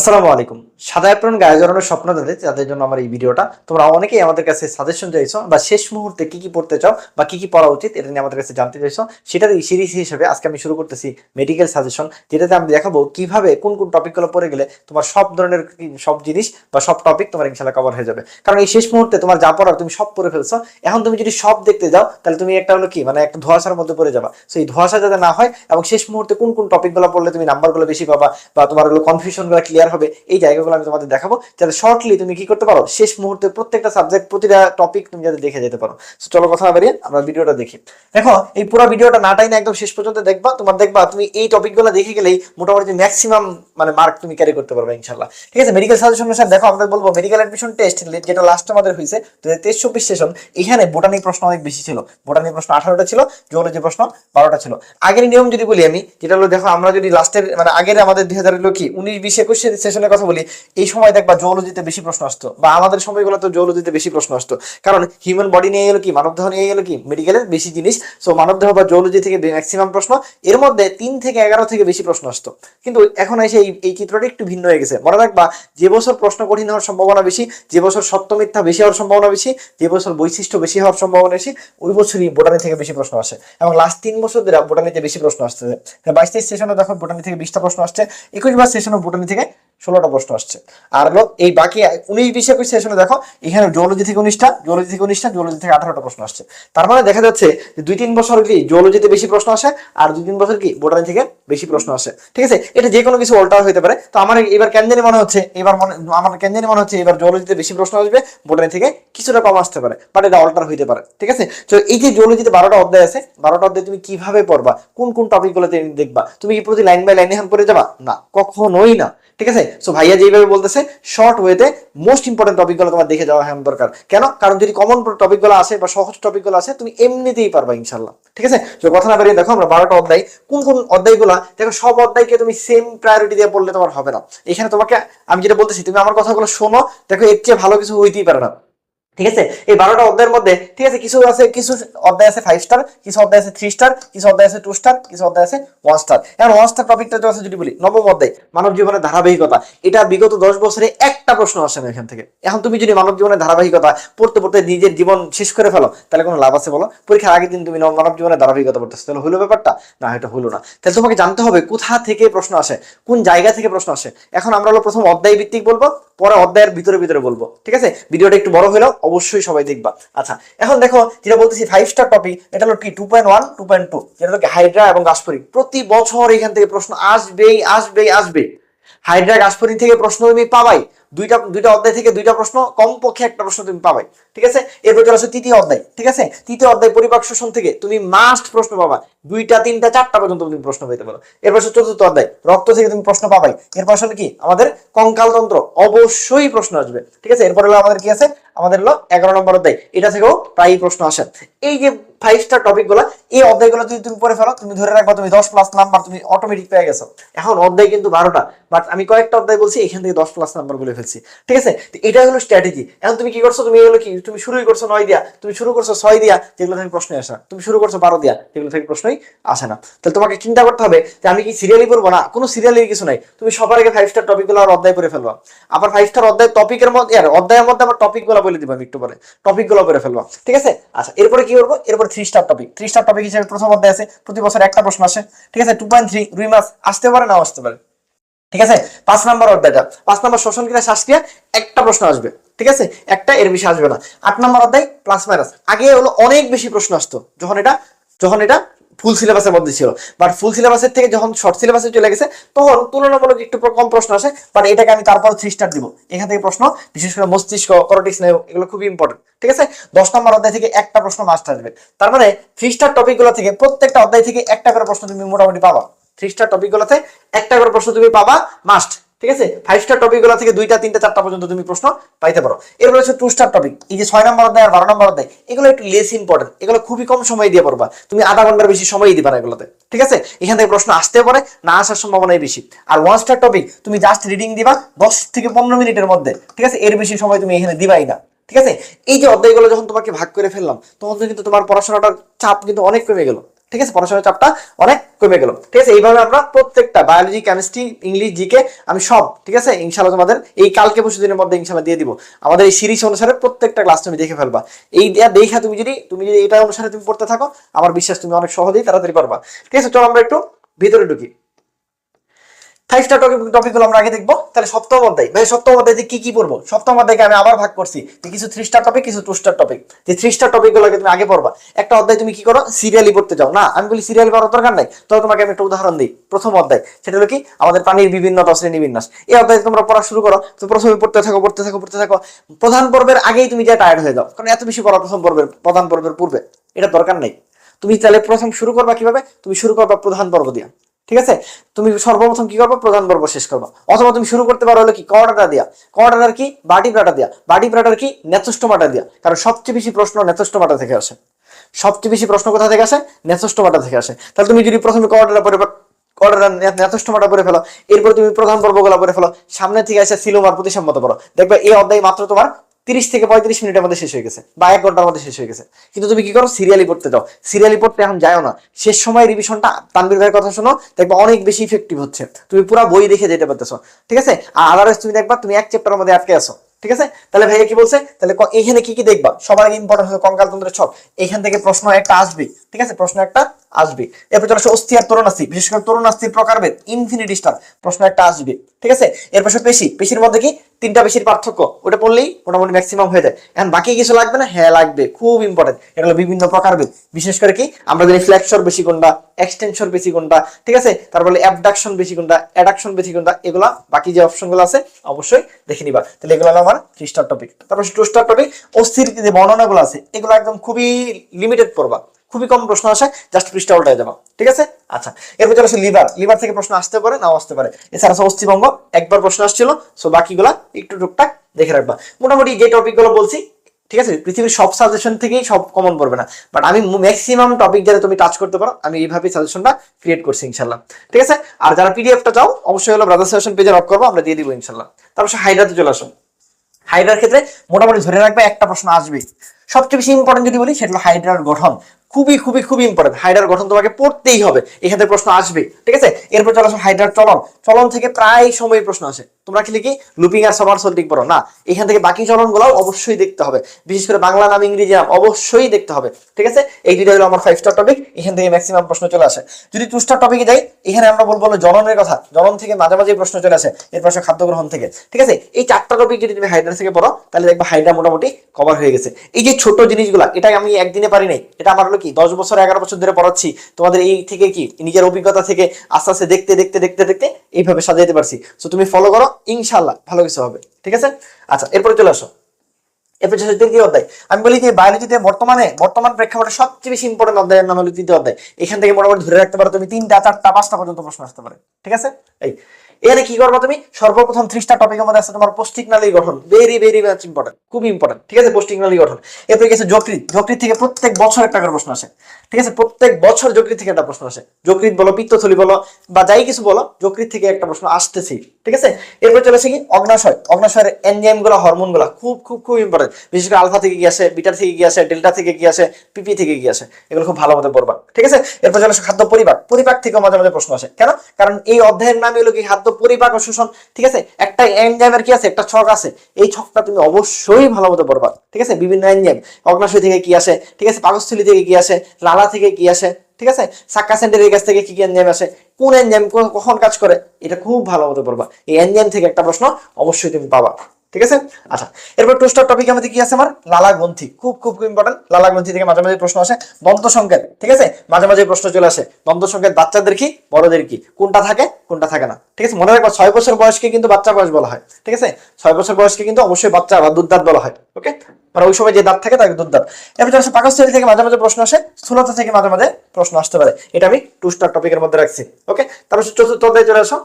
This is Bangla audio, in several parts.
আসসালামু আলাইকুম। সাদা অ্যাপ্রন গায়ে জড়ানোর স্বপ্ন তাদের যাদের জন্য আমার এই ভিডিওটা। তোমরা অনেকেই আমাদের কাছে সাজেশন চাইছো বা শেষ মুহূর্তে কি কি পড়তে চাও বা কি কি পড়া উচিত এটা নিয়ে আমাদের কাছে জানতে চাইছো সেটার এই সিরিজ হিসেবে আজকে আমি শুরু করতেছি মেডিকেল সাজেশন যেটাতে আমি দেখাবো কীভাবে কোন কোন টপিকগুলো পড়ে গেলে তোমার সব ধরনের সব জিনিস বা সব টপিক তোমার ইনশাল্লাহ কভার হয়ে যাবে। কারণ এই শেষ মুহূর্তে তোমার যা পড়ার তুমি সব পড়ে ফেলছো। এখন তুমি যদি সব দেখতে যাও, তাহলে তুমি একটা হলো কি? মানে একটা ধোয়াশার মধ্যে পড়ে যাবা। সো এই ধোয়াশা যাতে না হয় এবং শেষ মুহূর্তে কোন কোন টপিকগুলো পড়লে তুমি নাম্বারগুলো বেশি পাবা বা তোমার হলো কনফিউশনগুলো ক্লিয়ার হবে, এই জায়গাগুলো আমি তোমাদের দেখাবো। যাতে শর্টলি তুমি কি করতে পারো, শেষ মুহূর্তে প্রত্যেকটা সাবজেক্ট প্রতিটা টপিক তুমি যাতে দেখে যেতে পারো। চলো কথা না বেরিয়ে আমরা ভিডিওটা দেখি। দেখো, এই পুরো ভিডিওটা না টাইনে একদম শেষ পর্যন্ত দেখবা, তোমার দেখবা তুমি এই টপিকগুলো দেখে গেলেই মোটামুটি ম্যাক্সিমাম মানে মার্ক তুমি ক্যারি করতে পারবে ইনশাল্লাহ ঠিক আছে মেডিকেল সাজেশন স্যার দেখো, আমরা বলব মেডিকেল অ্যাডমিশন টেস্ট যেটা লাস্ট আমাদের হয়েছে দু হাজার তেইশ চব্বিশ সেশন এখানে বোটানিক প্রশ্ন অনেক বেশি ছিল। বোটানিক প্রশ্ন আঠারোটা ছিল জুওলজি প্রশ্ন বারোটা ছিল। আগের নিয়ম যদি বলি আমি, যেটা হলো দেখো, আমরা যদি লাস্টের মানে আগের আমাদের দুই হাজার হলো কি, উনিশ, বিশ, একুশ সেশনের কথা বলি, এই সময় দেখবা জুওলজিতে বেশি প্রশ্ন আসতো বা আমাদের সময়গুলো তো জুওলজিতে বেশি প্রশ্ন আসতো। কারণ হিউম্যান বডি নিয়ে গেলো কি, মানবদেহ নিয়ে গেলো কি মেডিকেলের বেশি জিনিস সো মানবদেহ বা জুওলজি থেকে ম্যাক্সিমাম প্রশ্ন, এর মধ্যে তিন থেকে এগারো থেকে বেশি প্রশ্ন আসতো। কিন্তু এখন এসে এই এই চিত্রটা একটু ভিন্ন হয়ে গেছে। মনে রাখবা, যে বছর প্রশ্ন কঠিন হওয়ার সম্ভাবনা বেশি, যে বছর সত্য মিথ্যা বেশি হওয়ার সম্ভাবনা বেশি, যে বছর বৈশিষ্ট্য বেশি হওয়ার সম্ভাবনা বেশি, ওই বছরই বোটানি থেকে বেশি প্রশ্ন আসে। এবং লাস্ট তিন বছর ধরে বোটানিতে বেশি প্রশ্ন আসতেছে। বাইশ তেইশ সেশনে দেখো বোটানি থেকে বিশটা প্রশ্ন আসছে, একুশ বার সেশনে বোটানি থেকে ষোলোটা প্রশ্ন আসছে। আর হলো এই বাকি উনিশ বিশ একুশ সেশনে দেখো, এখানে জুওলজি থেকে উনিশটা জুওলজি থেকে উনিশটা জুওলজি থেকে আঠারোটা প্রশ্ন আসছে। তার মানে দেখা যাচ্ছে যে দুই তিন বছর কি জুওলজিতে বেশি প্রশ্ন আসে, আর দুই তিন বছর কি বোটানি থেকে বেশি প্রশ্ন আসে। ঠিক আছে? এটা যে কোনো কিছু অল্টার হতে পারে। তো আমার এবার কেন জানি মনে হচ্ছে, এবার মনে, আমার কেন জানি মনে হচ্ছে এবার জুওলজিতে বেশি প্রশ্ন আসবে বোটানি থেকে কিছুটা কম আসতে পারে বাট এটা অল্টার হইতে পারে। ঠিক আছে? তো এই যে জুওলজিতে বারোটা অধ্যায় আছে, বারোটা অধ্যায় তুমি কীভাবে পড়বা? কোন কোন টপিকগুলোতে দেখবা? তুমি কি প্রতি লাইন বাই লাইন এখন পড়ে যাবা? না, কখনোই না। ঠিক আছে? সো ভাইয়া যেভাবে বলতেছে শর্ট ওয়েতে মোস্ট ইম্পর্টেন্ট টপিকগুলো তোমার দেখে যাওয়া এখন দরকার। কেন? কারণ যদি কমন টপিকগুলো আসে বা সহজ টপিকগুলো আসে, তুমি এমনিতেই পারবা ইনশাল্লাহ ঠিক আছে? তো কথা না বেরিয়ে দেখো, আমরা বারোটা অধ্যায়। কোন কোন অধ্যায়গুলো, দেখো, সব অধ্যায়কে তুমি সেম প্রায়োরিটি দিয়ে বললে তোমার হবে না। এখানে তোমাকে, আমি যেটা বলতেছি, তুমি আমার কথাগুলো শোনো, দেখো, এর চেয়ে ভালো কিছু হইতেই পারে না। ঠিক আছে? এই বারোটা অধ্যায়ের মধ্যে, ঠিক আছে, কিছু আছে, কিছু অধ্যায় আছে ফাইভ স্টার কিছু অধ্যায় আছে থ্রি স্টার কিছু অধ্যায় আছে টু স্টার কিছু অধ্যায় আছে ওয়ান স্টার এখন ওয়ান স্টার টপিকটা আছে যদি বলি, নবম অধ্যায়, মানব জীবনের ধারাবাহিকতা। এটা বিগত দশ বছরে একটা প্রশ্ন আসে না এখান থেকে। এখন তুমি যদি মানব জীবনের ধারাবাহিকতা পড়তে পড়তে নিজের জীবন শেষ করে ফেলো, তাহলে কোনো লাভ আছে বলো? পরীক্ষার আগের দিন তুমি মানব জীবনের ধারাবাহিকতা পড়তেছো, তাহলে হলো ব্যাপারটা? না, এটা হলো না। তাহলে তোমাকে জানতে হবে কোথা থেকে প্রশ্ন আসে, কোন জায়গা থেকে প্রশ্ন আসে। এখন আমরা হলো প্রথম অধ্যায় ভিত্তিক বলব পরে অধ্যায়ের ভিতরে ভিতরে বলব, ঠিক আছে? ভিডিওটা একটু বড় হলো অবশ্যই সবাই দেখবা। আচ্ছা এখন দেখো, যেটা বলতেছি ফাইভ স্টার টপিক এটা হলো কি? Two point one two point two যেটা হলো হাইড্রা এবং গাছপরিক প্রতি বছর এখান থেকে প্রশ্ন আসবেই আসবেই আসবে হাইড্রা গাছপরিক থেকে প্রশ্ন তুমি পাবাই। দুইটা দুইটা অধ্যায় থেকে দুইটা প্রশ্ন, কমপক্ষে একটা প্রশ্ন তুমি পাবাই। ঠিক আছে? এরপর চলে আসো তৃতীয় অধ্যায়, ঠিক আছে? তৃতীয় অধ্যায় পরিপাক শোষণ থেকে তুমি মাস্ট প্রশ্ন পাবা। দুইটা, তিনটা, চারটা পর্যন্ত তুমি প্রশ্ন পেতে পারো। এরপর চতুর্থ অধ্যায়, রক্ত থেকে তুমি প্রশ্ন পাবাই। এরপর আসলে কি? আমাদের কঙ্কালতন্ত্র, অবশ্যই প্রশ্ন আসবে। ঠিক আছে? এরপর হলো আমাদের কি আছে? আমাদের হলো এগারো নম্বর অধ্যায়। এটা থেকেও প্রায়ই প্রশ্ন আসে। এই যে ফাইভ স্টার টপিকগুলো, এই অধ্যায়গুলো যদি তুমি পড়ে ফেলো, তুমি ধরে রাখবা তুমি দশ প্লাস নাম্বার তুমি অটোমেটিক পেয়ে গেছো। এখন অধ্যায় কিন্তু বারোটা বাট আমি কয়েকটা অধ্যায় বলছি, এখান থেকে দশ প্লাস নাম্বার বলে ফেলছি। ঠিক আছে? এটা হলো স্ট্র্যাটেজি এখন তুমি কি করছ? তুমি এগুলো কি তুমি শুরুই করছ নয় দিয়া, তুমি শুরু করছ ছয় দিয়া, যেগুলো থেকে প্রশ্নই আসে না। তুমি শুরু করছ বারো দিয়া, যেগুলো থেকে প্রশ্নই আসে না। তাহলে তোমাকে চিন্তা করতে হবে যে আমি কি সিরিয়ালি পড়ব না? কোনো সিরিয়ালি কিছু নাই। তুমি সবার আগে ফাইভ স্টার টপিকগুলো আর অধ্যায় পড়ে ফেলবা। আবার ফাইভ স্টার অধ্যায় টপিকের মধ্যে আর অধ্যায়ের মধ্যে আমার টপিকগুলো বলে দিবা আমি একটু পরে। টপিকগুলো পড়ে ফেলবা। ঠিক আছে? আচ্ছা এরপরে কি করব? এরপর three star topic three star topic হিসেবে প্রথম অধ্যায় আছে। প্রতি বছর একটা প্রশ্ন আসে। ঠিক আছে? টু পয়েন্ট থ্রি রুই মাস আসতে পারে না আসতে পারে? ঠিক আছে? পাঁচ নম্বর অধ্যায়টা। পাঁচ নম্বর শ্বসন ক্রিয়া শ্বাসক্রিয়া একটা প্রশ্ন আসবে। ঠিক আছে? একটা এর বেশি আসবে না। আট নম্বর অধ্যায় প্লাস মাইনাস আগে হলো অনেক বেশি প্রশ্ন আসতো, যখন এটা যখন এটা ফুল সিলেবাসের মধ্যে ছিল। বাট ফুল সিলেবাসের থেকে যখন শর্ট সিলেবাসে চলে গেছে, তখন তুলনামূলক একটু কম প্রশ্ন আসে। বাট এটাকে আমি তারপর থ্রি স্টার দিব। এখান থেকে প্রশ্ন, বিশেষ করে মস্তিষ্ক করোটিক্স নেই এগুলো খুবই ইম্পর্টেন্ট ঠিক আছে? দশ নম্বর অধ্যায় থেকে একটা প্রশ্ন মাস্ট আসবে। তার মানে থ্রি স্টার টপিকগুলো থেকে প্রত্যেকটা অধ্যায় থেকে একটা করে প্রশ্ন তুমি মোটামুটি পাবা। থ্রি স্টার টপিক গুলোতে একটা করে প্রশ্ন তুমি পাবা মাস্ট ঠিক আছে? ফাইভ স্টার টপিকগুলো থেকে দুইটা, তিনটা, চারটা পর্যন্ত তুমি প্রশ্ন পাইতে পারো। এরপর হচ্ছে টু স্টার টপিক এই যে ছয় নম্বর অধ্যায় আর বারো নম্বর অধ্যায়, এগুলো একটু লেস ইম্পর্টেন্ট এগুলো খুবই কম সময় দিয়ে পড়বা। তুমি আধা ঘণ্টার বেশি সময় দিবা না এগুলোতে। ঠিক আছে? এখান থেকে প্রশ্ন আসতে পারে, না আসার সম্ভাবনাই বেশি। আর ওয়ান স্টার টপিক তুমি জাস্ট রিডিং দিবা দশ থেকে পনেরো মিনিটের মধ্যে। ঠিক আছে? এর বেশি সময় তুমি এখানে দিবাই না। ঠিক আছে? এই যে অধ্যায়গুলো যখন তোমাকে ভাগ করে ফেললাম, তখন কিন্তু তোমার পড়াশোনাটার চাপ কিন্তু অনেক কমে গেল। ঠিক আছে, পড়াশোনার চাপটা অনেক কমে গেল। ঠিক আছে, এইভাবে আমরা প্রত্যেকটা বায়োলজি কেমিস্ট্রি ইংলিশ জিকে আমি সব, ঠিক আছে ইনশাল্লাহ তোমাদের এই কালকে পরশু দিনের মধ্যে ইনশাল্লাহ দিয়ে দিব। আমাদের এই সিরিজ অনুসারে প্রত্যেকটা ক্লাস তুমি দেখে ফেলবা। এই দেখে তুমি যদি তুমি যদি এটা অনুসারে তুমি পড়তে থাকো, আমার বিশ্বাস তুমি অনেক সহজেই তাড়াতাড়ি পারবা। ঠিক আছে, চলো আমরা একটু ভিতরে ঢুকি। ফাইভটা টপিক টপিকগুলো আমরা আগে দেখব। তাহলে সপ্তম অধ্যায়। ভাই, সপ্তম অধ্যায়ে কি কি পড়ব? সপ্তম অধ্যায়কে আমি আবার ভাগ করছি। যে কিছু থ্রি স্টার টপিক কিছু টু স্টার টপিক যে থ্রি স্টার টপিক গুলোকে তুমি আগে পড়বা। একটা অধ্যায় তুমি কি করো? সিরিয়ালি পড়তে যাও। না, আমি বলি সিরিয়ালি পড়ার দরকার নাই। তো তোমাকে আমি একটা উদাহরণ দিই। প্রথম অধ্যায়। সেটা হলো কি? আমাদের প্রাণীর বিভিন্ন শ্রেণি বিন্যাস। এই অধ্যায় তোমরা পড়া শুরু করো। তো প্রথমে পড়তে থাকো পড়তে থাকো পড়তে থাকো। প্রধান পর্বের আগেই তুমি যা টায়ার্ড হয়ে যাও। কারণ এত বেশি পড়া প্রথম পর্বের প্রধান পর্বের পূর্বে। এটা দরকার নেই। তুমি তাহলে প্রথম শুরু করবা কীভাবে? তুমি শুরু করবা প্রধান পর্ব দিয়া। ঠিক আছে? তুমি সর্বপ্রথম কি করবে? প্রধান পর্ব শেষ করবা। অথবা তুমি শুরু করতে পারো হলো কি? কর্ডাটা দিয়া। কর্ডাটার কি? বাটি প্রাটা দিয়া। বাটি প্রাটার কি? নেতস্টোমাটা দিয়া। কারণ সবচেয়ে বেশি প্রশ্ন নেতস্টোমাটা থেকে আসে। সবচেয়ে বেশি প্রশ্ন কোথা থেকে আসে? নেতস্টোমাটা থেকে আসে। তাহলে তুমি যদি প্রথমে কর্ডাটা পরে কর্ডাটা পরে ফেলো, এরপর তুমি প্রধান পর্বগুলো পরে ফেলো, সামনে থেকে আসে সিলোমার প্রতিসম্মত পড়ো। দেখবে এই অধ্যায় মাত্র তোমার তিরিশ থেকে পঁয়ত্রিশ মিনিটের মধ্যে শেষ হয়ে গেছে বা এক ঘণ্টার মধ্যে শেষ হয়ে গেছে। কিন্তু তুমি কি করো? সিরিয়ালি পড়তে যাও। সিরিয়ালি পড়তে এখন যাও না। শেষ সময় রিভিশনটা তানবির ভাইয়ের কথা শোনো, দেখবা অনেক বেশি ইফেক্টিভ হচ্ছে। তুমি পুরো বই দেখে যেতে পারতেছো। ঠিক আছে? আর আদারওয়াইজ তুমি দেখবা, তুমি এক চ্যাপ্টারের মধ্যে আটকে আছো। ঠিক আছে? তাহলে ভাইয়া কি বলছে? তাহলে এখানে কি কি দেখবা? সবার আগে ইম্পর্টেন্ট হচ্ছে কঙ্কালতন্ত্রের ছক। এখান থেকে প্রশ্ন একটা আসবে। ঠিক আছে? প্রশ্ন একটা আসবে। এরপর চলে আসে অস্থি আর তরুণাস্থি বিশেষ করে তরুণাস্থির প্রকারভেদ ইনফিনিটি স্টার প্রশ্ন একটা আসবে। ঠিক আছে? এর পাশে পেশি। পেশির মধ্যে কি? তিনটা পেশির পার্থক্য। ওটা পড়লেই মোটামুটি ম্যাক্সিমাম হয়ে যায়। এখন বাকি কিছু লাগবে না? হ্যাঁ লাগবে। খুব ইম্পর্টেন্ট এটা হলো বিভিন্ন প্রকারভেদ। বিশেষ করে কি? আমরা যদি ফ্লেক্সর বেশি কোনটা এক্সটেনশন বেশি কোনটা, ঠিক আছে? তারপরে অ্যাবডাকশন বেশি কোনটা অ্যাডাকশন বেশি কোনটা, এগুলা বাকি যে অপশনগুলো আছে, অবশ্যই দেখে নিবা। তাহলে এগুলো হলো আমার থ্রি স্টার টপিক তারপর টু স্টার টপিক অস্থির যে বর্ণনাগুলো আছে, এগুলো একদম খুবই লিমিটেড পড়বা। খুবই কম প্রশ্ন আসে জাস্ট পৃষ্ঠা উল্টায় যাবা ঠিক আছে? আচ্ছা এরপর চলে আসে লিভার লিভার থেকে প্রশ্ন আসতে পারে, নাও আসতে পারে। এছাড়া অস্থিভঙ্গ, একবার প্রশ্ন আসছিল সো বাকিগুলা একটু টুকটাক দেখে রাখবা। মোটামুটি যে টপিকগুলো বলছি, ঠিক আছে? পৃথিবীর সব সাজেশন থেকেই সব কমন পড়বে না। বাট আমি ম্যাক্সিমাম টপিক যাতে তুমি টাচ করতে পারো, আমি এইভাবে সাজেশনটা ক্রিয়েট করছি, ইনশাল্লাহ। ঠিক আছে? আর যারা পিডিএফটা চাও, অবশ্যই হলো ব্রাদার সাজেশন পেজে লক করব, আমরা দিয়ে দিব, ইনশাল্লাহ। তারপর হাইড্রাতে চলে আসো। হাইড্রার ক্ষেত্রে মোটামুটি ধরে রাখবে, একটা প্রশ্ন আসবে সবচেয়ে বেশি ইম্পর্টেন্ট যদি বলি, সেটা হলো হাইড্রার গঠন। খুবই খুবই খুবই ইম্পর্টেন্ট হাইডার গঠন তোমাকে পড়তেই হবে। এখানে প্রশ্ন আসবে ঠিক আছে? এরপর চলে আসো হাইড্রার চলন। চলন থেকে প্রায় সময় প্রশ্ন আসে। তোমরা কি লিখি লুপিং আর সমারসল্টিং পড়ো? না, এখান থেকে বাকি চলনগুলো অবশ্যই দেখতে হবে। বিশেষ করে বাংলা নাম ইংরেজি নাম অবশ্যই দেখতে হবে, ঠিক আছে? এই দুইটা হলো আমার ফাইভ স্টার টপিক এখান থেকে ম্যাক্সিমাম প্রশ্ন চলে আসে। যদি টু স্টার টপিকে যাই, এখানে আমরা বলব হলো জননের কথা। জনন থেকে মাঝে মাঝে প্রশ্ন চলে আসে, এরপর আসে খাদ্য গ্রহণ থেকে, ঠিক আছে? এই চারটা টপিক যদি তুমি হাইড্রা থেকে পড়ো, তাহলে দেখবে হাইড্রা মোটামুটি কভার হয়ে গেছে। এই যে ছোট জিনিসগুলা এটা আমি একদিনে পারি নাই, এটা আমার হলো কি, দশ বছর, এগারো বছর ধরে পড়াচ্ছি। তোমাদের এই থেকে কি, নিজের অভিজ্ঞতা থেকে আস্তে আস্তে দেখতে দেখতে দেখতে দেখতে এইভাবে সাজাইতে পারছি। সো তুমি ফলো করো ইনশাল্লাহ ভালো কিছু হবে। ঠিক আছে? আচ্ছা এরপরে চলে আসো। এরপর তৃতীয় অধ্যায়? আমি বলি যে বায়োলজিতে বর্তমানে, বর্তমান প্রেক্ষাপটে সবচেয়ে বেশি ইম্পর্টেন্ট অধ্যায়ের নাম হলো তৃতীয় অধ্যায়। এখান থেকে মোটামুটি ধরে রাখতে পারো তুমি তিনটা, চারটা, পাঁচটা পর্যন্ত প্রশ্ন আসতে পারে। ঠিক আছে? এই এখানে কি করবা তুমি? সর্বপ্রথম ত্রিশটা টপিকের মধ্যে আছে তোমার পৌষ্টিক নালীর গঠন। ভেরি ভেরি মাচ ইম্পর্টেন্ট খুব ইম্পর্টেন্ট ঠিক আছে পৌষ্টিক নালী গঠন। এরপরে গেছে যকৃত যকৃত থেকে প্রত্যেক বছর একটা করে প্রশ্ন আসে। ঠিক আছে, প্রত্যেক বছর যকৃত থেকে একটা প্রশ্ন আসে। যকৃত বলো, পিত্তথলি বলো, বা যাই কিছু বলো যকৃত থেকে একটা প্রশ্ন আসতেছি। ঠিক আছে? এরপর চলে আসে কি? অগ্নাশয়। অগ্নাশয়ের এনজাইমগুলো হরমোনগুলো খুব খুব খুব ইম্পর্টেন্ট বিশেষ করে আলফা থেকে কি আসে বিটা থেকে কি আসে ডেল্টা থেকে কি আসে পিপি থেকে কি আসে, এগুলো খুব ভালো মতো পড়বা। ঠিক আছে? এরপর চলে আসে খাদ্য পরিপাক। পরিপাক থেকে মাঝে মাঝে প্রশ্ন আসে। কেন? কারণ এই অধ্যায়ের নাম হলো কি? খাদ্য পরিপাক শোষণ, ঠিক আছে? একটা এনজাইমের কি আছে? একটা ছক আছে। এই ছকটা তুমি অবশ্যই ভালো মতো পড়বা, ঠিক আছে? বিভিন্ন এনজাইম অগ্নাশয় থেকে কি আসে, ঠিক আছে? পাকস্থলী থেকে কি আসে, লালা থেকে কি আসে, ঠিক আছে? সাক্কা সেন্টারের কাছ থেকে কি কি এনজাইম আসে, কোন এনজাইম কখন কাজ করে, এটা খুব ভালো মতো পড়বা। এই এনজাইম থেকে একটা প্রশ্ন অবশ্যই তুমি পাবা। ঠিক আছে? আচ্ছা এরপর টু স্টার টপিক আমাদের কি আছে আমার? লালা গ্রন্থি। খুব খুব খুব ইম্পর্টেন্ট লালা গ্রন্থি থেকে মাঝে মাঝে প্রশ্ন আসে। দন্ত সংকেত, ঠিক আছে? মাঝে মাঝে প্রশ্ন চলে আসে। দন্ত সংকেত, বাচ্চাদের কি, বড়দের কি? কোনটা থাকে কোনটা থাকে না? ঠিক আছে? মনে রাখবা, ছয় বছর বয়সকে কিন্তু বাচ্চা বয়স বলা হয়। ঠিক আছে? ছয় বছর বয়সকে কিন্তু অবশ্যই বাচ্চা বা দুধদাত বলা হয়। ওকে মানে ওই সময় যে দাঁত থাকে তাকে দুধদাত। এরপর চলে আসে পাকস্থলী থেকে মাঝে মাঝে প্রশ্ন আসে। স্থূলতা থেকে মাঝে মাঝে প্রশ্ন আসতে পারে। এটা আমি টু স্টার টপিকের মধ্যে রাখছি। ওকে তারপর অধ্যায়ে চলে আসো।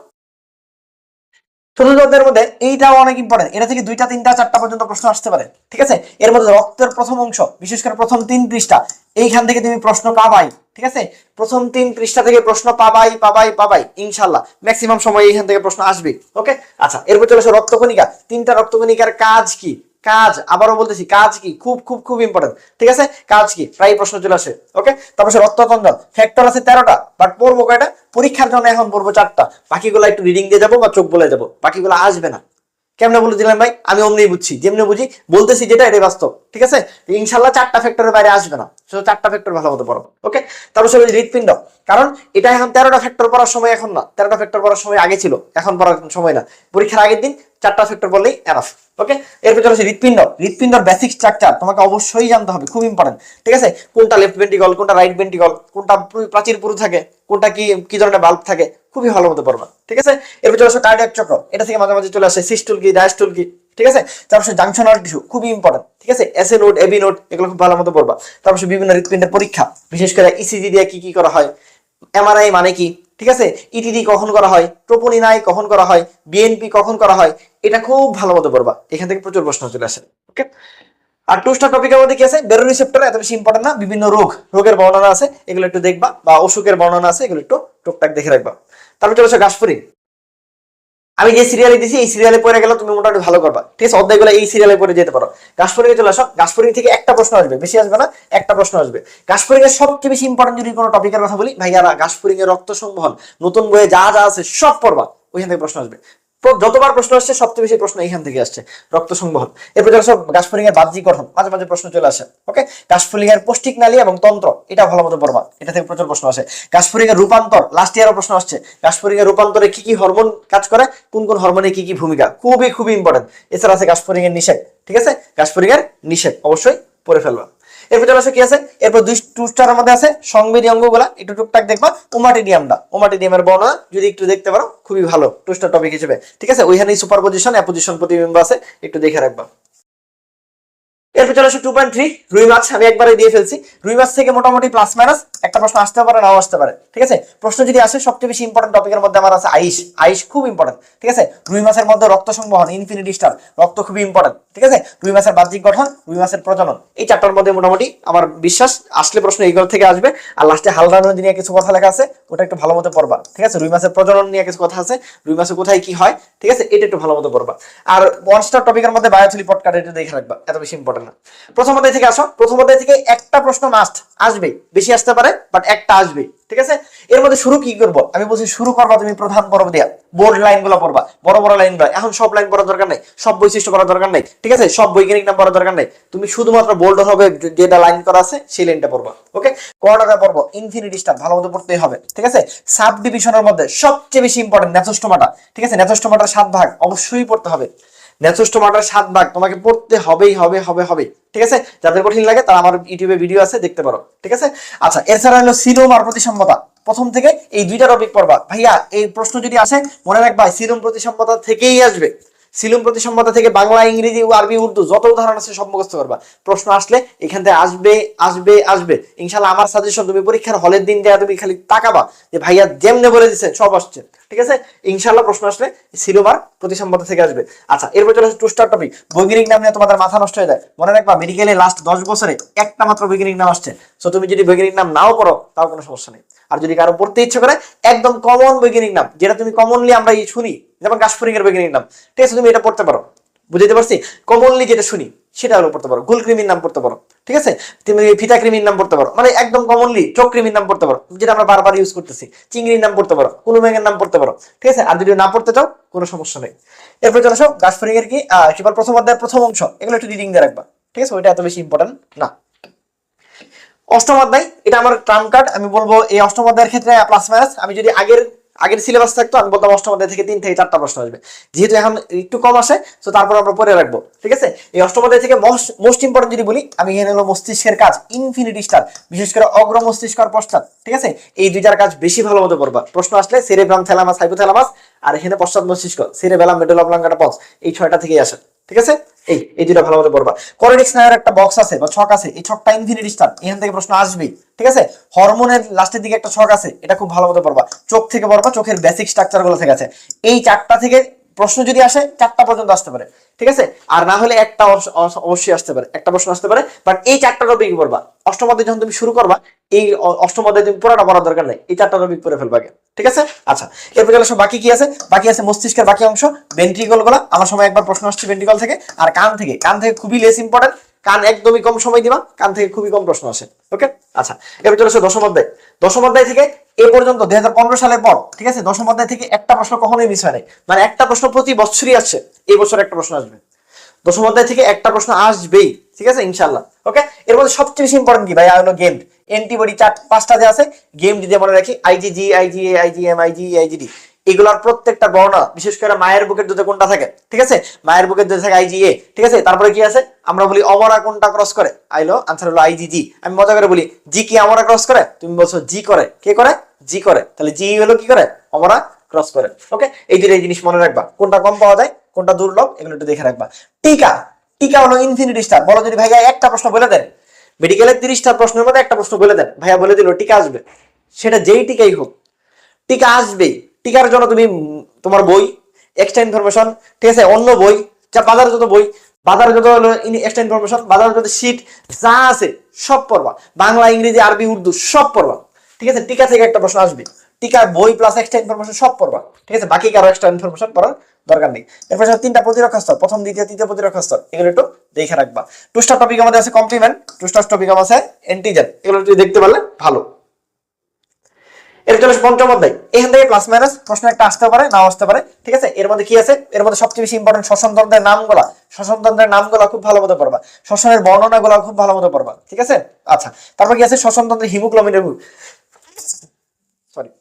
অধ্যায়ের মধ্যে এইটাও অনেক ইম্পর্টেন্ট এটা থেকে দুইটা, তিনটা, চারটা পর্যন্ত প্রশ্ন আসতে পারে। ঠিক আছে? এর মধ্যে রক্তের প্রথম অংশ, বিশেষ করে প্রথম তিন পৃষ্ঠা। এইখান থেকে তুমি প্রশ্ন পাবাই। ঠিক আছে? প্রথম তিন পৃষ্ঠা থেকে প্রশ্ন পাবাই পাবাই পাবাই। ইনশাল্লাহ ম্যাক্সিমাম সময় এইখান থেকে প্রশ্ন আসবে। ওকে আচ্ছা এরপর চলে আসো রক্তকণিকা। তিনটা রক্তকণিকার কাজ কি? কাজ, আবারও বলতেছি, কাজ কি? খুব খুব খুব ইম্পর্টেন্ট ঠিক আছে? কাজ কি? প্রায় প্রশ্ন চলে আসে। ওকে তারপর সে রক্ততন্ত্র ফ্যাক্টর আছে তেরোটা বাট পড়ব কয়টা? পরীক্ষার জন্য এখন পড়ব চারটা। বাকিগুলো একটু রিডিং দিয়ে যাব বা চোখ বলে যাব। বাকিগুলো আসবে না। কেমনে বলে দিলাম ভাই? আমি অমনি বুঝছি। যেমনি বুঝি, বলতেছি যেটা, এটাই বাস্তব। ঠিক আছে? ইনশাল্লাহ চারটা ফ্যাক্টরের বাইরে আসবে না। শুধু চারটা ফ্যাক্টর ভালো মতো পড়ো। ওকে তারপর সবাই হৃৎপিণ্ড। কারণ এটা এখন তেরোটা ফ্যাক্টর পড়ার সময় এখন না। তেরোটা ফ্যাক্টর পড়ার সময় আগে ছিল। এখন পড়ার সময় না। পরীক্ষার আগের দিন চারটা ফ্যাক্টর বললেই এনাফ ওকে এরপর চলে আসে হৃৎপিণ্ড। হৃৎপিণ্ডর বেসিক স্ট্রাকচার তোমাকে অবশ্যই জানতে হবে, খুব ইম্পর্টেন্ট ঠিক আছে? কোনটা লেফট ভেন্টিকল কোনটা রাইট ভেন্টিকল কোনটা প্রাচীর পুরু থাকে, কোনটা কি কি ধরনের বাল্ব থাকে, খুবই ভালো মতো পড়বা, ঠিক আছে? এরপর চলে আসে কার্ডিয়াক চক্র, এটা থেকে মাঝে মাঝে চলে আসে সিস্টুল কি ডায়াস্টুল কি, ঠিক আছে? তারপর জাংশনাল টিস্যু খুবই ইম্পর্টেন্ট ঠিক আছে? এসএ নোট এবি নোট এগুলো খুব ভালো মতো পড়বা। তারপর বিভিন্ন হৃৎপিণ্ডের পরীক্ষা, বিশেষ করে ইসিজি দিয়ে কি কি করা হয় এমআরআই মানে কি ঠিক আছে? ইটিডি কখন করা হয়? ট্রোপোনিনাই কখন করা হয়? বিএনপি কখন করা হয়? এটা খুব ভালো মতো পড়বা। এখান থেকে প্রচুর প্রশ্ন চলে আসে। ওকে আর টু স্টার টপিকের মধ্যে কি আছে? বেরো রিসেপ্টর এত বেশি ইম্পর্টেন্ট না, বিভিন্ন রোগ, রোগের বর্ণনা আছে, এগুলো একটু দেখবা, বা অসুখের বর্ণনা আছে, এগুলো একটু টুকটাক দেখে রাখবা। তারপর চলে আসে গাছপুরি আমি যে সিরিয়ালে দিছি, এই সিরিয়ালে পড়ে গেলে তুমি মোটামুটি ভালো করবা। ঠিক আছে, অধ্যায়গুলো এই সিরিয়ালে পড়ে যেতে পারো। গাছপুরিং চলে আসো। গাছপুরিং থেকে একটা প্রশ্ন আসবে, বেশি আসবে না, একটা প্রশ্ন আসবে। এর সবচেয়ে বেশি ইম্পর্টেন্ট যদি কোনো টপিকের কথা বলি, ভাইয়ারা এর রক্ত সংবহন, নতুন বইয়ে যা যা আছে সব পড়বা, ওইখান থেকে প্রশ্ন আসবে। যতবার প্রশ্ন আসছে, সবচেয়ে বেশি প্রশ্ন এইখান থেকে আসছে, রক্ত সংবহন। এরপর চলে সব গাছপুরিং এর বাহ্যিক গঠন, মাঝে মাঝে প্রশ্ন চলে আসে ওকে গাছপুরিং এর পৌষ্টিক নালী এবং তন্ত্র, এটা ভালো মতো পড়বা এটা থেকে প্রচুর প্রশ্ন আসে। গাছপুরিং এর রূপান্তর লাস্ট ইয়ারও প্রশ্ন আসছে গাছপুরিং এর রূপান্তরে কি কি হরমোন কাজ করে, কোন কোন হরমোনে কি কি ভূমিকা, খুবই খুবই ইম্পর্টেন্ট এছাড়া আছে গাছপুরিং এর নিষেধ, ঠিক আছে? গাছপুরিং এর নিষেধ, অবশ্যই পড়ে ফেলবা। এরপর চলে আসে কি আছে? এরপর দুই টু স্টারের মধ্যে আছে সংবেদী অঙ্গগুলা, একটু টুকটাক দেখবা ওমাটিডিয়ামটা ওমাটিডিয়ামের বর্ণনা, যদি একটু দেখতে পারো, খুবই ভালো টু স্টার টপিক হিসেবে। ঠিক আছে? ওইখানে সুপার পজিশন অ্যাপোজিশন প্রতিবিম্ব আছে, একটু দেখে রাখবা। এরপর চলে আসে টু পয়েন্ট থ্রি রুই মাছ, আমি একবারে দিয়ে ফেলছি। রুই মাছ থেকে মোটামুটি প্লাস মাইনাস একটা প্রশ্ন আসতে পারে, নাও আসতে পারে, ঠিক আছে? প্রশ্ন যদি আসে, সবচেয়ে বেশি ইম্পর্টেন্ট টপিকের মধ্যে আমার আছে আইস। আইস খুব ইম্পর্টেন্ট ঠিক আছে? রুই মাছের মধ্যে রক্ত সংবহন ইনফিনিটি স্টার রক্ত খুবই ইম্পর্টেন্ট ঠিক আছে? রুই মাছের বাহ্যিক গঠন, রুই মাছের প্রজনন, এই চারটার মধ্যে মোটামুটি আমার বিশ্বাস, আসলে প্রশ্ন এইগুলো থেকে আসবে। আর লাস্টে হালদা নদী নিয়ে কিছু কথা লেখা আছে, ওটা একটু ভালো মতো পড়বা, ঠিক আছে? রুই মাছের প্রজনন নিয়ে কিছু কথা আছে, রুই মাছে কোথায় কি হয়, ঠিক আছে? এটা একটু ভালো মতো পড়বা। আর ওয়ান স্টার টপিকের মধ্যে বায়োথলি পটকাট এটা দেখে রাখবা, এত বেশি ইম্পর্টেন্ট না। প্রথম অধ্যায় থেকে আসো। প্রথম অধ্যায় থেকে একটা প্রশ্ন মাস্ট আসবে বেশি আসতে পারে বাট একটা আসবে ঠিক আছে? এর মধ্যে শুরু কি করব? আমি বলছি শুরু করবা, তুমি প্রধান পর্ব দিয়া। বোর্ড লাইনগুলো পড়বা। বড় বড় লাইনগুলো এখন সব লাইন পড়ার দরকার নেই। সব বৈশিষ্ট্য পড়ার দরকার নেই। ঠিক আছে? সব বৈজ্ঞানিক নাম পড়ার দরকার নেই। তুমি শুধুমাত্র বোল্ড হবে যেটা লাইন করা আছে, সেই লাইনটা পড়বা। ওকে কর্নারে পড়ব। ইনফিনিটি স্টার ভালো মতো পড়তেই হবে। ঠিক আছে? সাব ডিভিশনের মধ্যে সবচেয়ে বেশি ইম্পর্টেন্ট ন্যাথোস্টোমাটা ঠিক আছে? ন্যাথোস্টোমাটার সাত ভাগ অবশ্যই পড়তে হবে। ন্যাথোস্টোমাটার সাত ভাগ। তোমাকে পড়তে হবেই, হবে হবে হবে। ঠিক আছে? যাদের কঠিন লাগে, তারা আমার ইউটিউবে ভিডিও আছে, দেখতে পারো। ঠিক আছে? আচ্ছা এছাড়া হলো সিরোম আর প্রতিসম্মতা প্রথম থেকে এই দুইটা টপিক পড়বা। ভাইয়া, এই প্রশ্ন যদি আসে, মনে রাখবা, সিরোম প্রতিসম্মতা থেকেই আসবে। সিলুম প্রতিসম্মতা থেকে বাংলা, ইংরেজি আরবি, উর্দু যত উদাহরণ আছে সব মুখস্থ করবা। প্রশ্ন আসলে এখান থেকে আসবে আসবে আসবে। ইনশাল্লাহ আমার সাজেশন তুমি পরীক্ষার হলের দিন দেয়া তুমি খালি তাকাবা যে ভাইয়া যেমনে বলে দিছে, সব আসছে। ঠিক আছে? ইনশাল্লাহ প্রশ্ন আসলে সিলুম আর প্রতিসম্মতা থেকে আসবে। আচ্ছা এরপর চলে আসে টু স্টার টপিক বৈজ্ঞানিক নাম নিয়ে তোমাদের মাথা নষ্ট হয়ে যায়। মনে রাখবা মেডিকেলে লাস্ট দশ বছরে একটা মাত্র বৈজ্ঞানিক নাম আসছে। সো তুমি যদি বৈজ্ঞানিক নাম নাও পড়ো তাও কোনো সমস্যা নেই। আর যদি কারও পড়তে ইচ্ছে করে, একদম কমন বৈজ্ঞানিক নাম, যেটা তুমি কমনলি আমরা শুনি, যেমন গাছফুরিং এর বৈজ্ঞানিক নাম। ঠিক আছে, তুমি এটা পড়তে পারো। বুঝতে পারছি? কমনলি যেটা শুনি। সেটা হলো পড়তে পারো। গুল কৃমির নাম পড়তে পারো। ঠিক আছে? তুমি ফিতা কৃমির নাম পড়তে পারো। মানে একদম কমনলি চোখ কৃমির নাম পড়তে পারো, যেটা আমরা বারবার ইউজ করতেছি। চিংড়ির নাম পড়তে পারো, কোনো ব্যাঙের নাম পড়তে পারো। ঠিক আছে? আর যদি না পড়তে চাও, কোনো সমস্যা নেই। এরপর চলে আসো গাছফুরিং এর কি কি প্রথম অধ্যায়ের প্রথম অংশ। এগুলো একটু রিডিং দিয়ে রাখবা। ঠিক আছে? ওইটা এত বেশি ইম্পর্টেন্ট না। অষ্টম অধ্যায়, এটা আমার ট্রাম কার্ড আমি বলব এই অষ্টম অধ্যায়ের ক্ষেত্রে প্লাস মাইনাস আমি যদি আগের আগের সিলেবাস থাকতো, আমি বলতাম অষ্টম অধ্যায় থেকে তিন থেকে চারটা প্রশ্ন আসবে। যেহেতু এখন একটু কম আসে, তো তারপর আমরা পরে রাখব। ঠিক আছে? এই অষ্টম অধ্যায় থেকে মোস্ট ইম্পর্টেন্ট যদি বলি, আমি এখানে হলো মস্তিষ্কের কাজ ইনফিনিটি স্টার বিশেষ করে অগ্র মস্তিষ্ক পশ্চাৎ ঠিক আছে? এই দুইটার কাজ বেশি ভালো মতো করবা। প্রশ্ন আসলে সেরেব্রাম থ্যালামাস হাইপোথ্যালামাস আর এখানে পশ্চাৎ মস্তিষ্ক সেরেবেলাম মেডল অবলাঙ্কাটা পথ এই ছয়টা থেকেই আসে। ঠিক আছে? এই এই দুইটা ভালো পড়বা। করেনিক্স নামের একটা বক্স আছে, বা ছক আছে, এই ছকটা ইনফিনিটি স্টার এখান থেকে প্রশ্ন আসবেই, ঠিক আছে? হরমোনের লাস্টের দিকে একটা ছক আছে, এটা খুব ভালো পড়বা। চোখ থেকে পড়বা, চোখের বেসিক স্ট্রাকচারগুলো থেকে আছে। এই চারটা থেকে প্রশ্ন যদি আসে, চারটা পর্যন্ত আসতে পারে, ঠিক আছে? আর না হলে একটা অবশ্য- অবশ্য- অবশ্যই আসতে পারে, একটা প্রশ্ন আসতে পারে বাট এই চারটা টপিক পড়বা। অষ্টম অধ্যায় যখন তুমি শুরু করবা এই অষ্টম অধ্যায় তুমি পুরোটা পড়ার দরকার নেই। এই চারটা টপিক পড়ে ফেলবা ঠিক আছে? আচ্ছা এরপর আসো বাকি কি আছে? বাকি আছে মস্তিষ্কের বাকি অংশ ভেন্ট্রিকলগুলা। আমার সময় একবার প্রশ্ন আসছে ভেন্ট্রিকল থেকে। আর কান থেকে। কান থেকে খুবই লেস ইম্পর্টেন্ট কান একদমই কম সময় দিবা, কান থেকে খুবই কম প্রশ্ন আসে। ওকে আচ্ছা এবার চলে আসো দশম অধ্যায়। দশম অধ্যায় থেকে এ পর্যন্ত, দুই হাজার পনেরো সালের পর, ঠিক আছে? দশম অধ্যায় থেকে একটা প্রশ্ন কখনোই মিস হয় নাই। মানে একটা প্রশ্ন প্রতি বছরই আসছে। এই বছর একটা প্রশ্ন আসবে। দশম অধ্যায় থেকে একটা প্রশ্ন আসবেই, ঠিক আছে ইনশাল্লাহ ওকে এর মধ্যে সবচেয়ে বেশি ইম্পর্টেন্ট কি ভাই? হলো গেম অ্যান্টিবডি চার পাঁচটা যে আছে গেম দিয়ে মনে রাখি IgG IgA IgM Ig IgD এগুলোর প্রত্যেকটা গণনা বিশেষ করে মায়ের বুকের দুধে কোনটা থাকে, ঠিক আছে? মায়ের বুকের দুধে থাকে আইজিএ ঠিক আছে? তারপরে কি আছে? আমরা বলি অমরা কোনটা ক্রস করে? আইলো আনসার হলো আইজিজি আমি মজা করে বলি, জি কি আমরা ক্রস করে? তুমি বলছো জি করে। কে করে? জি করে। তাহলে জি হলো কি করে? অমরা ক্রস করে ওকে এই দুটো জিনিস মনে রাখবা। কোনটা কম পাওয়া যায়? কোনটা দুর্লভ এগুলো একটু দেখে রাখবা। টিকা টিকা হলো ইনফিনিটি স্টার বলো যদি ভাইয়া একটা প্রশ্ন বলে দেন। মেডিকেলের তিরিশটা প্রশ্নের মধ্যে একটা প্রশ্ন বলে দেন। ভাইয়া বলে দিল, টিকা আসবে। সেটা যেই টিকাই হোক, টিকা আসবেই। টিকার জন্য তুমি তোমার বই এক্সট্রা ইনফরমেশন ঠিক আছে, অন্য বই, যা বাজারে যত বই বাজারে যত এক্সট্রা ইনফরমেশন বাজারে যত শীট যা আছে সব পড়বা। বাংলা, ইংরেজি, আরবি, উর্দু সব পড়বা। ঠিক আছে, টিকা থেকে একটা প্রশ্ন আসবে। টিকার বই প্লাস এক্সট্রা ইনফরমেশন সব পড়বা। ঠিক আছে? বাকি কারও এক্সট্রা ইনফরমেশন পড়ার দরকার নেই। এরপর তিনটা প্রতিরক্ষা স্তর প্রথম, দ্বিতীয়, তৃতীয় প্রতিরক্ষা স্তর এগুলো একটু দেখে রাখবা। টুস্টার টপিক আমাদের আছে কমপ্লিমেন্ট টুস্টার টপিক আমাদের আছে এন্টিজেন এগুলো যদি দেখতে পারলে ভালো। এর চলে পঞ্চম অধ্যায়। এখান থেকে প্লাস মাইনাস প্রশ্ন একটা আসতে পারে, নাও আসতে পারে। ঠিক আছে? এর মধ্যে কি আছে? এর মধ্যে সবচেয়ে বেশি ইম্পর্টেন্ট শ্বসন তন্ত্রের নামগুলা। শ্বসন তন্ত্রের নামগুলা খুব ভালো মতো পড়বা। শ্বসনের বর্ণনাগুলা খুব ভালো মতো পড়বা। ঠিক আছে? আচ্ছা। তারপর কি আছে? শ্বসন তন্ত্রের হিমোগ্লোবিনের সরি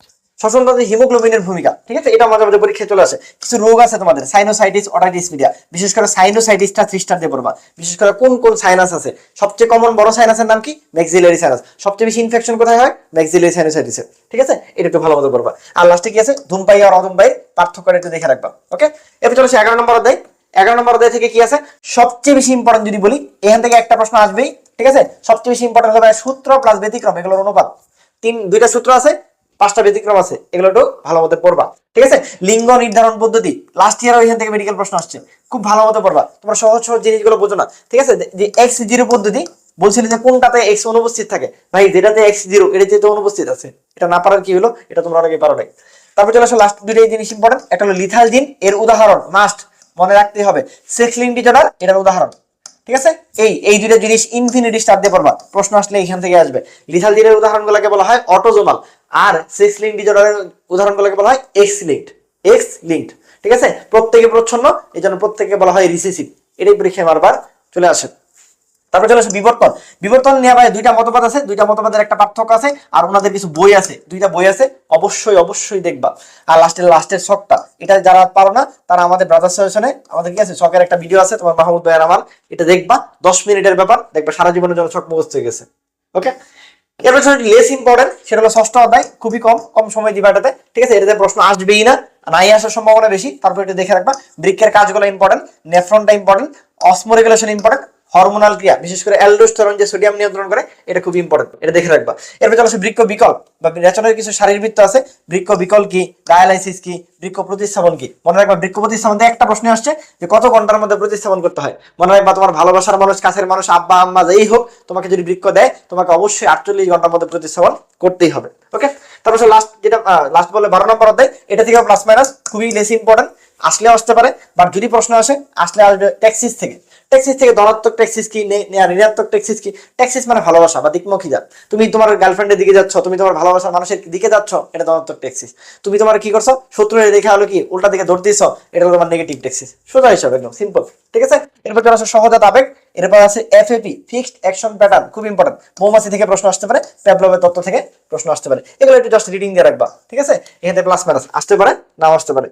শ্বসন তন্ত্রে হিমোগ্লোবিনের ভূমিকা, ঠিক আছে? এটা মাঝে মাঝে পরীক্ষায় চলে আসে। কিছু রোগ আছে তোমাদের সাইনোসাইটিস অটাইটিস মিডিয়া বিশেষ করে সাইনোসাইটিসটা ত্রিশটার দিয়ে পড়বা। বিশেষ করে কোন কোন সাইনাস আছে? সবচেয়ে কমন বড় সাইনাসের নাম কি? ম্যাক্সিলারি সাইনাস সবচেয়ে বেশি ইনফেকশন কোথায় হয়? ম্যাক্সিলারি সাইনোসাইটিসে ঠিক আছে? এটা একটু ভালো মতো পড়বা। আর লাস্টে কি আছে? ধূমপাই আর অধূমপাই পার্থক্যটা একটু দেখে রাখবা ওকে এবার চলে এগারো নম্বর অধ্যায়। এগারো নম্বর অধ্যায় থেকে কি আছে? সবচেয়ে বেশি ইম্পর্টেন্ট যদি বলি, এখান থেকে একটা প্রশ্ন আসবেই, ঠিক আছে? সবচেয়ে বেশি ইম্পর্টেন্ট হবে সূত্র প্লাস ব্যতিক্রম, এগুলোর অনুপাত। তিন, দুইটা সূত্র আছে পাঁচটা ব্যতিক্রম আছে, এগুলো একটু ভালো মতো পড়বা। ঠিক আছে? লিঙ্গ নির্ধারণ পদ্ধতি লাস্ট ইয়ার এখান থেকে মেডিকেল প্রশ্ন আসছে। খুব ভালো মতো পড়বা। তোমরা সহজ সহজ জিনিসগুলো বোঝো না। ঠিক আছে? যে এক্স জিরো পদ্ধতি বলছিলেন যে কোনটাতে এক্স অনুপস্থিত থাকে। ভাই, যেটাতে এক্স জিরো এটা যেহেতু অনুপস্থিত আছে, এটা না পারার কি হলো? এটা তোমরা অনেকে পারো নাই। তারপর চলে আসো লাস্ট দুইটাই জিনিস ইম্পর্টেন্ট একটা হলো লিথাল জিন এর উদাহরণ মাস্ট মনে রাখতে হবে। সেক্স লিঙ্ক ডিজর্ডার এটার উদাহরণ। ঠিক আছে? এই এই দুইটা জিনিস ইনফিনিটি স্টার দিয়ে পড়বা। প্রশ্ন আসলে এখান থেকে আসবে। লিথাল জিনের উদাহরণগুলোকে বলা হয় অটোজোমাল আর সিক্স লিঙ্ক ডিজর্ডারের উদাহরণগুলোকে বলা হয়? এক্স লিঙ্কড এক্স লিঙ্কড ঠিক আছে? প্রত্যেকে প্রচ্ছন্ন, এই জন্য প্রত্যেকে বলা হয় রিসেসিভ এটাই পরীক্ষায় বারবার চলে আসে। তারপর চলে আসে বিবর্তন। বিবর্তন নিয়ে ভাই দুইটা মতবাদ আছে, দুইটা মতবাদের একটা পার্থক্য আছে, আর ওনাদের কিছু বই আছে, দুইটা বই আছে, অবশ্যই অবশ্যই দেখবা। আর লাস্টের লাস্টের শখটা, এটা যারা পারো না, তারা আমাদের ব্রাদার সাজেশনে আমাদের কি আছে? শখের একটা ভিডিও আছে, তোমার মাহমুদ ভাইয়ের আমার, এটা দেখবা। দশ মিনিটের ব্যাপার, দেখবা সারা জীবনের জন্য শখ মুখস্থ হয়ে গেছে। ওকে এর পেছনে লেস ইম্পর্টেন্ট সেটা হলো ষষ্ঠ অধ্যায়, খুবই কম কম সময় দিবাটাতে ঠিক আছে? এটাতে প্রশ্ন আসবেই না, নাই আসার সম্ভাবনা বেশি। তারপর এটা দেখে রাখবা। বৃক্ষের কাজগুলো ইম্পর্টেন্ট নেফ্রনটা important osmoregulation important hormonal ক্রিয়া, বিশেষ করে অ্যালডোস্টেরন যে সোডিয়াম নিয়ন্ত্রণ করে, এটা খুব ইম্পর্টেন্ট এটা দেখে রাখবা। এরপর চলে আসে বৃক্ষ বিকল্প। বা রেচনের কিছু শারীরবৃত্ত আছে, বৃক্ষ বিকল্প কি ডায়ালাইসিস কি, বৃক্ষ প্রতিস্থাপন কি? মনে রাখবা, বৃক্ষ প্রতিস্থাপন একটা প্রশ্ন আসছে যে কত ঘণ্টার মধ্যে প্রতিস্থাপন করতে হয়? মনে রাখবা, তোমার ভালোবাসার মানুষ, কাছের মানুষ, আব্বা, আম্মা, যেই হোক, তোমাকে যদি বৃক্ষ দেয়, তোমাকে অবশ্যই আটচল্লিশ ঘণ্টার মধ্যে প্রতিস্থাপন করতেই হবে। ওকে তারপর লাস্ট যেটা লাস্ট বলে বারো নম্বর অধ্যায়, এটা থেকে প্লাস মাইনাস খুবই লেস ইম্পর্টেন্ট আসলে আসতে পারে বাট যদি প্রশ্ন আসে, আসলে আসবে ট্যাক্সিস থেকে। ট্যাক্সিস থেকে ধনাত্মক ট্যাক্সিস কি ঋণাত্মক ট্যাক্সিস কি? ট্যাক্সিস মানে ভালোবাসা বা দিকমুখী যা তুমি তোমার গার্লফ্রেন্ডের দিকে যাচ্ছ, তুমি তোমার ভালোবাসার মানুষের দিকে যাচ্ছ, এটা ধনাত্মক ট্যাক্সিস তুমি তোমার কি করছ? শত্রু দেখে হলো কি? উল্টা দিকে দিচ্ছ এটা তোমার নেগেটিভ ট্যাক্সিস সোজা হিসাব একদম সিম্পল ঠিক আছে? এরপর চলে আসে সহজাত আবেগ। এরপর আছে F A P fixed action pattern খুব ইম্পর্টেন্ট মৌমাছি থেকে প্রশ্ন আসতে পারে প্যাবলবের তত্ত্ব থেকে প্রশ্ন আসতে পারে। এগুলো একটু জাস্ট রিডিং দিয়ে রাখবা। ঠিক আছে? এখানে প্লাস মাইনাস আসতে পারে, নাও আসতে পারে।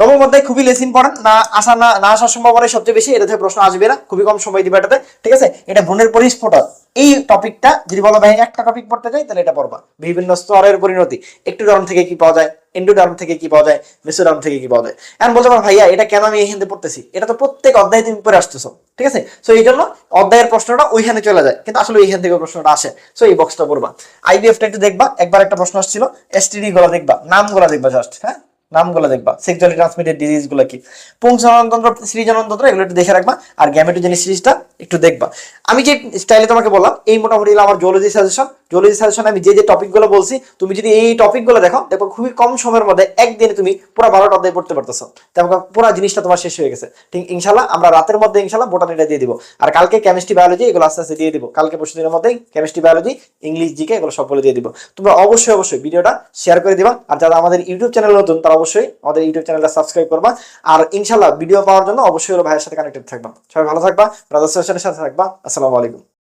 নবম খুবই লেস ইম্পর্টেন্ট না আসা, না না আসার সম্ভাবনা সবচেয়ে বেশি। এটা থেকে প্রশ্ন আসবে না। খুবই কম সময় দিবে এটাতে। ঠিক আছে? এটা ভ্রূণের পরিস্ফোটন এই টপিকটা যদি বলো ভাই, একটা টপিক পড়তে চাই, তাহলে এটা পড়বা। বিভিন্ন স্তরের পরিণতি। একটুডার্ম থেকে কি পাওয়া যায়? এন্ডোডার্ম থেকে কি পাওয়া যায়? মেসোডার্ম থেকে কি পাওয়া যায়? এখন বলতে পারো, ভাইয়া, এটা কেন আমি এখানে পড়তেছি? এটা তো প্রত্যেক অধ্যায় তুমি পড়ে আসতেছো। ঠিক আছে? সো এই জন্য অধ্যায়ের প্রশ্নটা ওইখানে চলে যায়। কিন্তু আসলে এইখান থেকে প্রশ্নটা আসে। সো এই বক্সটা পড়বা। আইবিএফটা একটু দেখবা। একবার একটা প্রশ্ন আসছিল। এসটিডি গুলো দেখবা। নাম নামগুলো দেখবা জাস্ট হ্যাঁ? নামগুলো দেখবা। সেক্সুয়ালি ট্রান্সমিটেড ডিজিজগুলো কি? পুংসনতন্ত্র সৃজনতন্ত্র এগুলো একটু দেখে রাখবা। আর গ্যামেটোজেনিক সিরিজটা একটু দেখবা। আমি যে স্টাইলে তোমাকে বললাম, এই মোটামুটি আমার জুলজি সাজেশন জুলজি সাজেশন আমি যে যে টপিকগুলো বলছি, তুমি যদি এই টপিকগুলো দেখো দেখো খুবই কম সময়ের মধ্যে একদিনে তুমি পুরো বারোটা অধ্যায় পড়তে পারতেছো। তেমন পুরো জিনিসটা তোমার শেষ হয়ে গেছে। ঠিক ইনশাল্লাহ আমরা রাতের মধ্যে ইনশাল্লাহ বোটানিটা দিয়ে দিব। আর কালকে কেমিস্ট্রি বায়োলজি এগুলো আস্তে আস্তে দিয়ে দিব। কালকে পরশু দিনের মধ্যেই কেমিস্ট্রি বায়োলজি ইংলিশ জিকে এগুলো সব বলে দিয়ে দিব। তোমরা অবশ্যই অবশ্যই ভিডিওটা শেয়ার করে দিবা। আর যারা আমাদের ইউটিউব চ্যানেল নতুন, তারা অবশ্যই আমাদের ইউটিউব চ্যানেলটা সাবস্ক্রাইব করবা। আর ইনশাল্লাহ ভিডিও পাওয়ার জন্য অবশ্যই ওরা ভাইয়ের সাথে কানেক্টেড থাকবা। সবাই ভালো থাকবা ব্রাদার সাথে থাকবা। আসসালামু আলাইকুম।